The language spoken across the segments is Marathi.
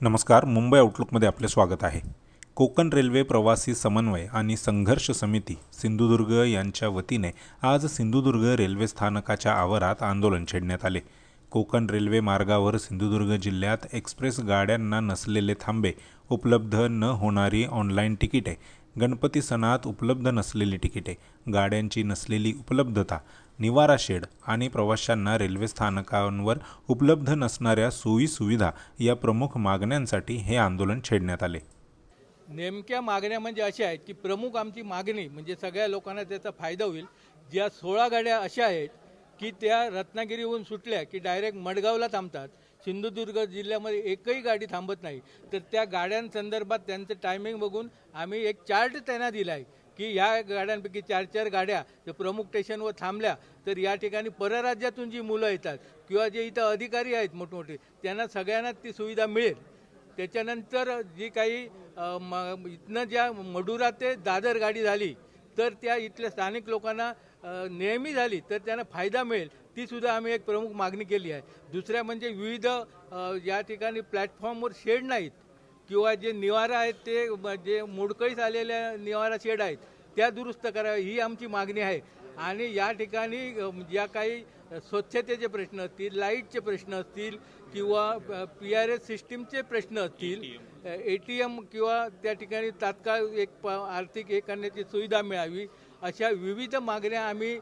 नमस्कार मुंबई आउटलुकमध्ये आपले स्वागत आहे. कोकण रेल्वे प्रवासी समन्वय आणि संघर्ष समिती सिंधुदुर्ग यांच्या वतीने आज सिंधुदुर्ग रेल्वे स्थानकाच्या आवारात आंदोलन छेडण्यात आले. कोकण रेल्वे मार्गावर सिंधुदुर्ग जिल्ह्यात एक्सप्रेस गाड्यांना नसलेले थांबे उपलब्ध न होणारी ऑनलाईन तिकिटे. गणपती सणात उपलब्ध नसलेली तिकिटे गाड्यांची नसलेली उपलब्धता निवारा शेड आणि प्रवाशांना रेल्वे स्थानकांवर उपलब्ध नसणाऱ्या सोयीसुविधा या प्रमुख मागण्यांसाठी हे आंदोलन छेडण्यात आले. नेमक्या मागण्या म्हणजे अशा आहेत की प्रमुख आमची मागणी म्हणजे सगळ्या लोकांना त्याचा फायदा होईल. ज्या सोळा गाड्या अशा आहेत की त्या रत्नागिरीहून सुटल्या की डायरेक्ट मडगावला थांबतात. सिंधुदुर्ग जिल्ह्यामध्ये एकही गाडी थांबत नाही. तर त्या गाड्यांसंदर्भात त्यांचं टायमिंग बघून आम्ही एक चार्ट त्यांना दिला आहे की ह्या गाड्यांपैकी चार चार गाड्या जर प्रमुख स्टेशनवर थांबल्या तर या ठिकाणी परराज्यातून जी मुलं येतात किंवा जे इथं अधिकारी आहेत मोठमोठे त्यांना सगळ्यांना ती सुविधा मिळेल. त्याच्यानंतर जी काही म इथनं ज्या मडुरा ते दादर गाडी झाली तर त्या इथल्या स्थानिक लोकांना नेहमी झाली तर त्यांना फायदा मिळेल. ती सुद्धा आम्ही एक प्रमुख मागणी केली आहे. दुसऱ्या म्हणजे विविध या ठिकाणी प्लॅटफॉर्मवर शेड नाहीत. किंवा जे निवारा आहेत ते जे मोडकळीस आलेल्या निवारा शेड आहेत त्या दुरुस्त कराव्या ही आमची मागणी आहे. आणि या ठिकाणी ज्या काही स्वच्छतेचे प्रश्न असतील लाईटचे प्रश्न असतील किंवा पी आर एस सिस्टीमचे प्रश्न असतील ए टी एम किंवा त्या ठिकाणी तात्काळ एक प आर्थिक हे करण्याची सुविधा मिळावी अशा विविध मागण्या आम्ही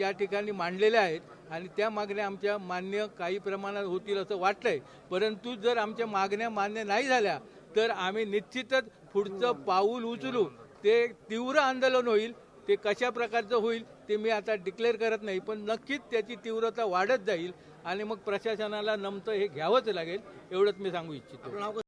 या ठिकाणी मांडलेल्या आहेत. आणि त्या मागण्या आमच्या मान्य काही प्रमाणात होतील असं वाटतंय परंतु जर आमच्या मागण्या मान्य नाही झाल्या तर आम्ही निश्चितच पुढचं पाऊल उचलू. ते तीव्र आंदोलन होईल. ते कशा प्रकारचं होईल ते मी आता डिक्लेअर करत नाही पण नक्कीच त्याची तीव्रता वाढत जाईल आणि मग प्रशासनाला नमतं हे घ्यावंच लागेल एवढंच मी सांगू इच्छितो.